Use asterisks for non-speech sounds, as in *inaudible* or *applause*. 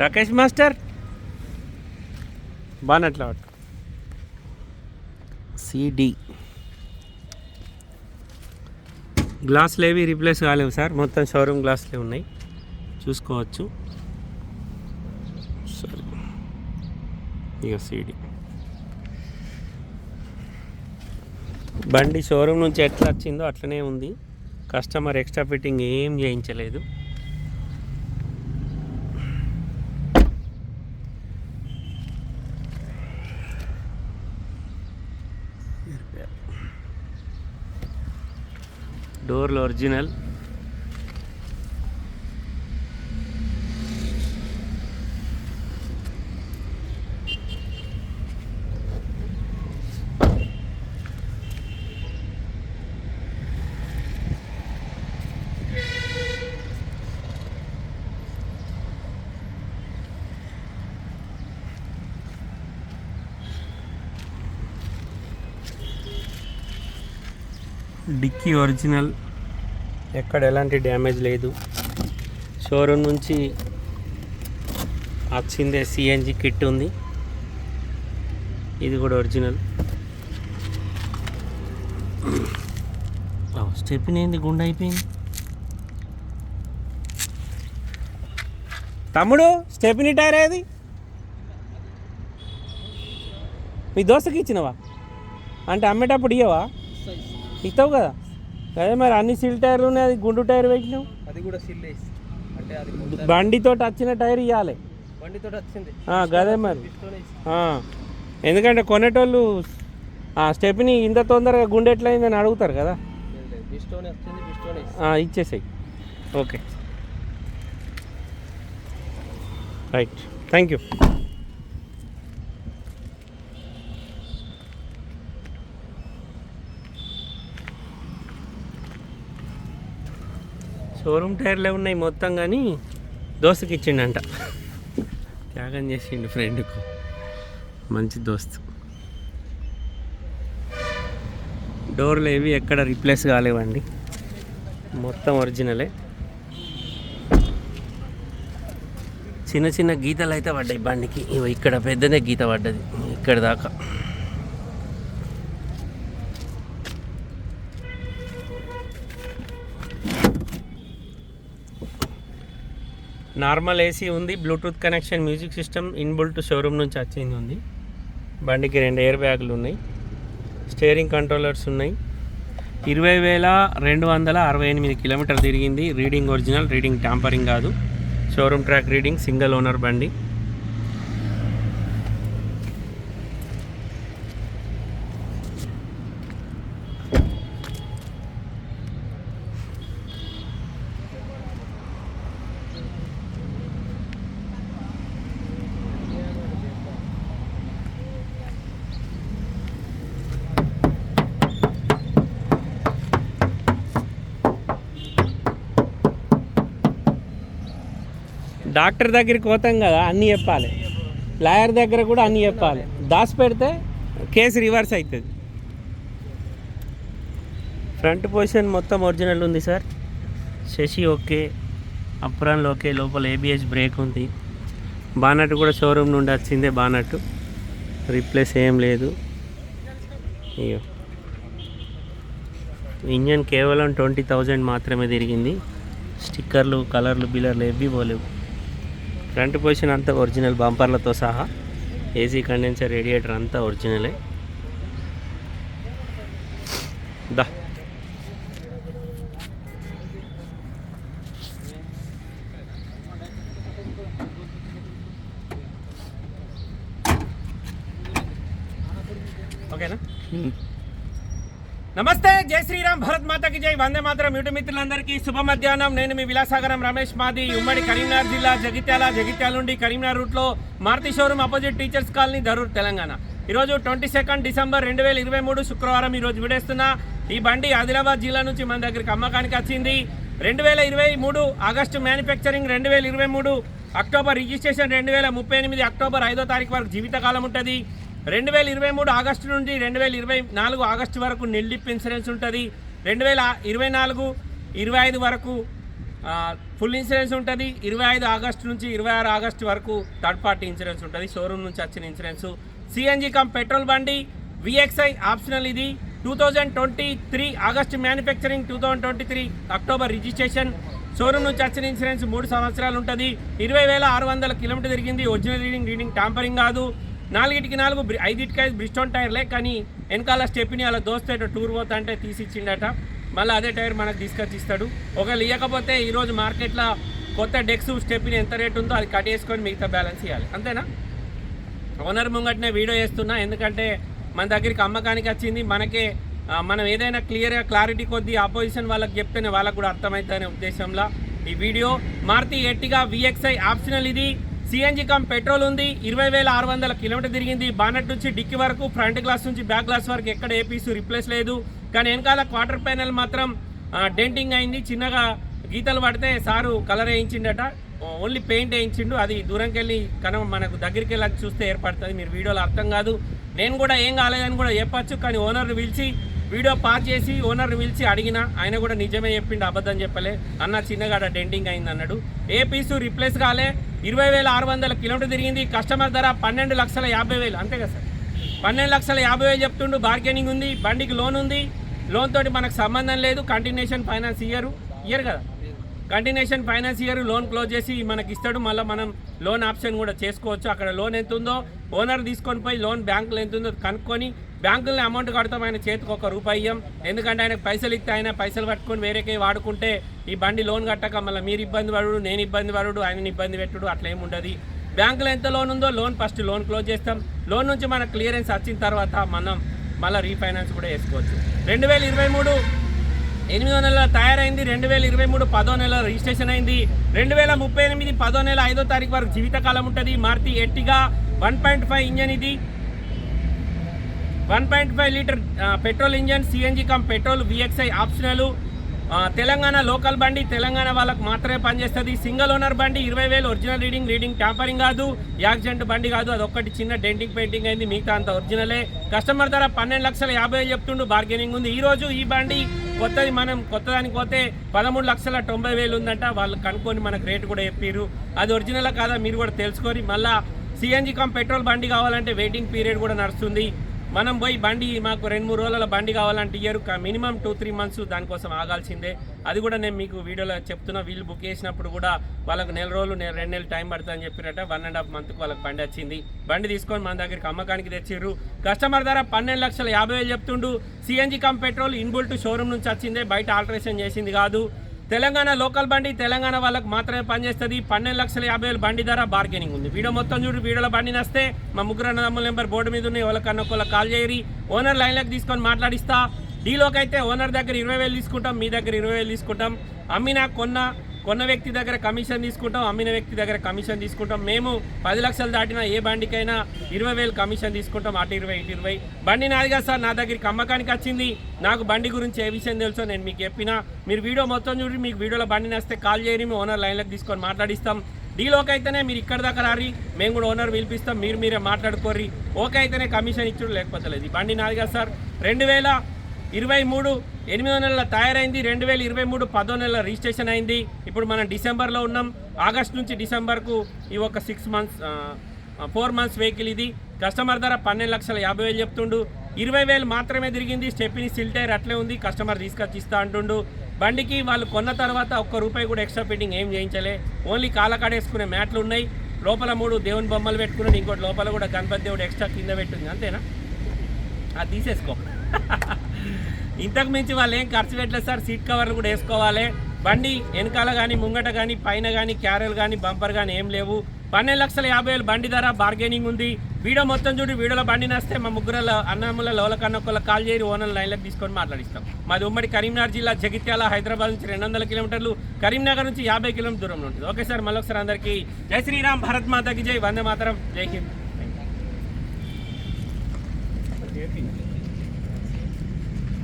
Rakesh master. బానట్లా పట్టు సిడి గ్లాసులు ఏవి రీప్లేస్ కాలేవు సార్. మొత్తం షోరూమ్ గ్లాసులే ఉన్నాయి. చూసుకోవచ్చు. సరే ఇక సిడి బండి షోరూమ్ నుంచి ఎట్లా వచ్చిందో అట్లనే ఉంది. కస్టమర్ ఎక్స్ట్రా ఫిట్టింగ్ ఏం చేయించలేదు. డోర్లు ఒరిజినల్ డిక్కీ ఒరిజినల్. ఎక్కడ ఎలాంటి డ్యామేజ్ లేదు. షోరూమ్ నుంచి వచ్చిందే సిఎన్జి కిట్ ఉంది. ఇది కూడా ఒరిజినల్. స్టెప్ని ఏంది? గుండె అయిపోయింది. తమ్ముడు స్టెప్ని టైర్ ఏది? మీ దోస్తకి ఇచ్చినవా? అంటే అమ్మేటప్పుడు ఇయ్యవా? ఇస్తావు కదా? అదే మరి అన్ని సిల్ టైర్లు ఉన్నాయి అది గుండు టైర్ పెట్టినావు. అది కూడా సిల్లేసి అంటే అది బండితో వచ్చిన టైర్ ఇవ్వాలి బండితో వచ్చింది. గదే మరి. ఎందుకంటే కొనేటోళ్ళు ఆ స్టెప్ని ఇంత తొందరగా గుండె ఎట్లయిందని అడుగుతారు కదా? ఇచ్చేసాయి. Okay. Right. Thank you. Showroom టైర్లే ఉన్నాయి మొత్తం కానీ దోస్తుకి ఇచ్చిండంట. త్యాగం చేసిండు ఫ్రెండ్కు. మంచి దోస్తు. డోర్లు ఏవి ఎక్కడ రిప్లేస్ కాలేవండి? మొత్తం ఒరిజినలే. చిన్న చిన్న గీతలు అయితే పడ్డాయి బండికి. ఇవి ఇక్కడ పెద్దదే గీత పడ్డది. ఇక్కడ దాకా. నార్మల్ ఏసీ ఉంది bluetooth connection music system inbuilt showroom నుంచి వచ్చింది ఉంది. బండికి రెండు ఎయిర్ బ్యాగులు ఉన్నాయి. స్టీరింగ్ కంట్రోలర్స్ ఉన్నాయి. ఇరవై వేల రెండు వందల అరవై ఎనిమిది కిలోమీటర్ తిరిగింది. రీడింగ్ ఒరిజినల్ రీడింగ్ ట్యాంపరింగ్ కాదు. Showroom track reading single owner బండి. డాక్టర్ దగ్గరికి పోతాం కదా అన్నీ చెప్పాలి. లాయర్ దగ్గర కూడా అన్నీ చెప్పాలి. దాచి పెడితే కేసు రివర్స్ అవుతుంది ఫ్రంట్ పొజిషన్ మొత్తం ఒరిజినల్ ఉంది సార్. శశి ఓకే అప్రాన్లు ఓకే లోపల ఏబిఎస్ బ్రేక్ ఉంది. బానట్ కూడా షోరూమ్ నుండి వచ్చిందే బానట్ రీప్లేస్ ఏం లేదు. అయ్యో. ఇంజన్ కేవలం ట్వంటీ థౌజండ్ మాత్రమే తిరిగింది. స్టిక్కర్లు కలర్లు బిల్లర్లు ఏవి పోలేవు. ఫ్రంట్ పొజిషన్ అంతా ఒరిజినల్ బంపర్లతో సహా ఏసీ కండెన్సర్ రేడియేటర్ అంతా ఒరిజినలే దా. ఓకేనా? Hmm. నమస్తే జై శ్రీరామ్ భరత్ మాతకి జై. వందే మాత్రం యూటి మిత్రులందరికీ శుభ మధ్యాహ్నం. నేను మీ విలాసాగరం రమేష్ మాది ఉమ్మడి కరీంనగర్ జిల్లా జగిత్యాల జగిత్యాల నుండి కరీంనగర్ రూట్లో Maruti showroom opposite teachers colony Dharur Telangana. ఈరోజు ట్వంటీ సెకండ్ డిసెంబర్ రెండు వేల ఇరవై మూడు శుక్రవారం ఈరోజు విడేస్తున్నా. ఈ బండి ఆదిలాబాద్ జిల్లా నుంచి మన దగ్గరికి అమ్మకానికి వచ్చింది. రెండు వేల ఇరవై మూడు ఆగస్టు మ్యానుఫ్యాక్చరింగ్ రెండు వేల ఇరవై మూడు అక్టోబర్ రిజిస్ట్రేషన్ రెండు వేల ముప్పై ఎనిమిది అక్టోబర్ ఐదో తారీఖు వరకు జీవితకాలం ఉంటుంది. రెండు వేల ఇరవై మూడు ఆగస్టు నుండి రెండు వేల ఇరవై నాలుగు ఆగస్టు వరకు నిల్డిప్ ఇన్సూరెన్స్ ఉంటుంది. రెండు వేల ఇరవై నాలుగు ఇరవై ఐదు వరకు ఫుల్ ఇన్సూరెన్స్ ఉంటుంది. ఇరవై ఐదు ఆగస్టు నుంచి ఇరవై ఆరు ఆగస్టు వరకు థర్డ్ పార్టీ ఇన్సూరెన్స్ ఉంటుంది. షోరూమ్ నుంచి వచ్చిన ఇన్సూరెన్స్. సిఎన్జి కమ్ పెట్రోల్ బండి విఎక్స్ఐ ఆప్షనల్ ఇది. Two thousand twenty three August manufacturing two thousand twenty three October registration. Showroom నుంచి వచ్చిన ఇన్సూరెన్స్ మూడు సంవత్సరాలు ఉంటుంది. ఇరవై వేల ఆరు వందల కిలోమీటర్ తిరిగింది. ఒరిజినల్ రీడింగ్ రీడింగ్ టాంపరింగ్ కాదు. నాలుగిటికి నాలుగు బ్రి- ఐదింటికి ఐదు బ్రిస్టోన్ టైర్లే కానీ వెనకాల స్టెప్ని అలా దోస్తే టూర్ పోతా అంటే మళ్ళీ అదే టైర్ మనకు తీసుకొచ్చి ఇస్తాడు. ఒకవేళ ఇవ్వకపోతే ఈరోజు మార్కెట్లో కొత్త డెక్స్ స్టెప్ని ఎంత రేట్ ఉందో అది కట్ చేసుకొని మిగతా బ్యాలెన్స్ ఇవ్వాలి అంతేనా? ఓనర్ ముంగట్నే వీడియో చేస్తున్నా ఎందుకంటే మన దగ్గరికి అమ్మకానికి వచ్చింది. మనకే మనం ఏదైనా క్లియర్గా క్లారిటీ కొద్దీ ఆపోజిషన్ వాళ్ళకి చెప్తేనే వాళ్ళకు కూడా అర్థమవుతుందనే ఉద్దేశంలో ఈ video. Maruti Ertiga VXI optional ఇది. సిఎన్జి కమ్ పెట్రోల్ ఉంది. ఇరవై వేల ఆరు వందల కిలోమీటర్ తిరిగింది. బానెట్ నుంచి డిక్కి వరకు ఫ్రంట్ గ్లాస్ నుంచి బ్యాక్ గ్లాస్ వరకు ఎక్కడ ఏ రిప్లేస్ లేదు. కానీ వెనకాల క్వార్టర్ ప్యానెల్ మాత్రం డెంటింగ్ అయింది. చిన్నగా గీతలు పడితే సారు కలర్ వేయించిండట. ఓన్లీ పెయింట్ వేయించిండు. అది దూరంకి వెళ్ళి కనుక మనకు దగ్గరికి వెళ్ళి చూస్తే ఏర్పడుతుంది. మీరు వీడియోలో అర్థం కాదు. నేను కూడా ఏం కాలేదని కూడా చెప్పచ్చు. కానీ ఓనర్ని పిలిచి వీడియో పాస్ చేసి ఓనర్ని పిలిచి అడిగిన ఆయన కూడా నిజమే చెప్పిండు అబద్ధం చెప్పలే. అన్న చిన్నగాడ డెంటింగ్ అయింది అన్నాడు. ఏ పీసు రిప్లేస్ కాలే. ఇరవై వేల ఆరు వందల కిలోమీటర్ తిరిగింది. కస్టమర్ ధర పన్నెండు లక్షల యాభై వేలు. అంతే కదా సార్? పన్నెండు లక్షల యాభై వేలు చెప్తుండు బార్గెనింగ్ ఉంది బండికి లోన్ ఉంది. లోన్ తోటి మనకు సంబంధం లేదు కంటిన్యూషన్ ఫైనాన్స్ ఇయ్యరు ఇయ్యరు కదా? Continuation finance year loan close చేసి మనకి ఇస్తాడు. మళ్ళీ మనం లోన్ ఆప్షన్ కూడా చేసుకోవచ్చు. అక్కడ లోన్ ఎంత ఉందో ఓనర్ తీసుకొని పోయి లోన్ బ్యాంకులో ఎంత ఉందో కనుక్కొని బ్యాంకులో అమౌంట్ కడతాం ఆయన చేతికి ఒక రూపాయి ఇయ్యం. ఎందుకంటే ఆయన పైసలు ఇస్తే ఆయన పైసలు పట్టుకొని వేరేకే వాడుకుంటే ఈ బండి లోన్ కట్టక మళ్ళీ మీరు ఇబ్బంది పడుడు నేను ఇబ్బంది పడుడు ఆయన ఇబ్బంది పెట్టుడు అట్లా ఏమి బ్యాంకులో ఎంత లోన్ ఉందో లోన్ ఫస్ట్ లోన్ క్లోజ్ చేస్తాం. లోన్ నుంచి మనకు క్లియరెన్స్ వచ్చిన తర్వాత మనం మళ్ళీ రీఫైనాన్స్ కూడా చేసుకోవచ్చు. రెండు వేల ఇరవై మూడు ఎనిమిదో నెల తయారైంది రెండు వేల ఇరవై మూడు పదో నెల రిజిస్ట్రేషన్ అయింది రెండు వేల ముప్పై ఎనిమిది పదో నెల ఐదో తారీఖు వరకు జీవితకాలం ఉంటుంది. Maruti Ertiga one point five engine ఇది. One point five litre petrol engine CNG cum petrol VXI optional. Telangana local బండి తెలంగాణ వాళ్ళకు మాత్రమే పనిచేస్తుంది. సింగిల్ ఓనర్ బండి ఇరవై వేలు ఒరిజినల్ రీడింగ్ రీడింగ్ ట్యాంపరింగ్ కాదు. యాక్సిడెంట్ బండి కాదు అది ఒక్కటి చిన్న డెంటింగ్ పెయింటింగ్ అయింది మిగతా అంత ఒరిజినలే. కస్టమర్ ధర పన్నెండు లక్షల యాభై వేలు చెప్తుండు బార్గెనింగ్ ఉంది. ఈ రోజు ఈ బండి కొత్తది మనం కొత్తదానికి పోతే పదమూడు లక్షల తొంభై వేలు ఉందంట. వాళ్ళు కనుక్కొని మనకు రేటు కూడా చెప్పారు అది ఒరిజినల్ కాదా మీరు కూడా తెలుసుకొని మళ్ళీ సిఎన్జి కమ్ పెట్రోల్ బండి కావాలంటే వెయిటింగ్ పీరియడ్ కూడా నడుస్తుంది. మనం పోయి బండి మాకు రెండు మూడు రోజుల బండి కావాలంటే ఇయ్యరు మినిమం టూ త్రీ మంత్స్ దానికోసం ఆగాల్సిందే. అది కూడా నేను మీకు వీడియోలో చెప్తున్నా. వీళ్ళు బుక్ చేసినప్పుడు కూడా వాళ్ళకు నెల రోజులు నేను రెండు నెలలు టైం పడుతుందని చెప్పినట్ట వన్ అండ్ హాఫ్ మంత్కి వాళ్ళకి బండి వచ్చింది. బండి తీసుకొని మన దగ్గరికి అమ్మకానికి తెచ్చిర్రు. కస్టమర్ ధర పన్నెండు లక్షల యాభై వేలు చెప్తుండు. CNG cum petrol inbuilt showroom నుంచి వచ్చిందే. బయట ఆల్టరేషన్ చేసింది కాదు. తెలంగాణ లోకల్ బండి తెలంగాణ వాళ్ళకి మాత్రమే పనిచేస్తుంది. పన్నెండు లక్షల యాభై వేలు బండి ధర బార్గెనింగ్ ఉంది. వీడియో మొత్తం చూడు వీడియోలో బండి నస్తే మా ముగ్గురు అన్నదమ్ముల నెంబర్ బోర్డు మీద ఉన్నాయి ఎవరికన్నా ఒకళ్ళకి కాల్ చేయరి. ఓనర్ లైన్లోకి తీసుకొని మాట్లాడిస్తా. డీలోకి అయితే ఓనర్ దగ్గర ఇరవై వేలు తీసుకుంటాం మీ దగ్గర ఇరవై వేలు తీసుకుంటాం. అమ్మినా కొన్న కొన్న వ్యక్తి దగ్గర కమిషన్ తీసుకుంటాం అమ్మిన వ్యక్తి దగ్గర కమిషన్ తీసుకుంటాం. మేము పది లక్షలు దాటిన ఏ బండికైనా ఇరవై వేలు కమిషన్ తీసుకుంటాం అటు ఇరవై ఇటు ఇరవై. బండి నాది కదా సార్ నా దగ్గరికి అమ్మకానికి వచ్చింది. నాకు బండి గురించి ఏ విషయం తెలుసో నేను మీకు చెప్పిన. మీరు వీడియో మొత్తం చూడి మీకు వీడియోలో బండి నస్తే కాల్ చేయని మీ ఓనర్ లైన్లోకి తీసుకొని మాట్లాడిస్తాం. డీలోకి అయితేనే మీరు ఇక్కడ దాకా రారి మేము కూడా ఓనర్ పిలిపిస్తాం మీరు మీరే మాట్లాడుకోర్రి. ఓకే అయితేనే కమిషన్ ఇచ్చుడు లేకపోతే లేదు. బండి నాది కదా సార్ రెండు వేల ఇరవై మూడు ఎనిమిదో నెలల తయారైంది రెండు వేల ఇరవై మూడు పదో నెలల రిజిస్ట్రేషన్ అయింది. ఇప్పుడు మనం డిసెంబర్లో ఉన్నాం. ఆగస్ట్ నుంచి డిసెంబర్కు ఈ ఒక six months four months vehicle ఇది. కస్టమర్ ధర పన్నెండు లక్షల యాభై వేలు చెప్తుండు. ఇరవై వేలు మాత్రమే తిరిగింది. స్టెప్ని సిల్టైర్ అట్లే ఉంది. కస్టమర్ తీసుకొచ్చి ఇస్తా అంటుండు. బండికి వాళ్ళు కొన్న తర్వాత ఒక్క రూపాయి కూడా ఎక్స్ట్రా ఫిట్టింగ్ ఏం చేయించలే. ఓన్లీ కాలకాడేసుకునే మ్యాట్లు ఉన్నాయి. లోపల మూడు దేవుని బొమ్మలు పెట్టుకున్నాడు. ఇంకోటి లోపల కూడా గణపతి దేవుడు ఎక్స్ట్రా కింద పెట్టింది. అంతేనా? అది తీసేసుకో. *laughs* ఇంతకు మించి వాళ్ళు ఏం ఖర్చు పెట్టలేదు సార్. సీట్ కవర్లు కూడా వేసుకోవాలి. బండి వెనకాల కానీ ముంగట కానీ పైన కానీ క్యారెల్ కానీ బంపర్ కానీ ఏం లేవు. పన్నెండు లక్షల యాభై వేలు బండి ధర బార్గెనింగ్ ఉంది. వీడియో మొత్తం చూడు వీడియోలో బండి నస్తే మా ముగ్గురు అన్నముల లోలకన్న ఒకళ్ళ కాల్ చేయరు ఓనర్ లైన్లకు తీసుకొని మాట్లాడిస్తాం. మాది ఉమ్మడి కరీంనగర్ జిల్లా జగిత్యాల హైదరాబాద్ నుంచి రెండు వందల కిలోమీటర్లు కరీంనగర్ నుంచి యాభై కిలోమీటర్ దూరంలో ఉంటుంది. ఓకే సార్ మళ్ళొకసారి అందరికీ జై శ్రీరామ్ భారత్ మాతకి జై వందే మాతరం జై హింద్.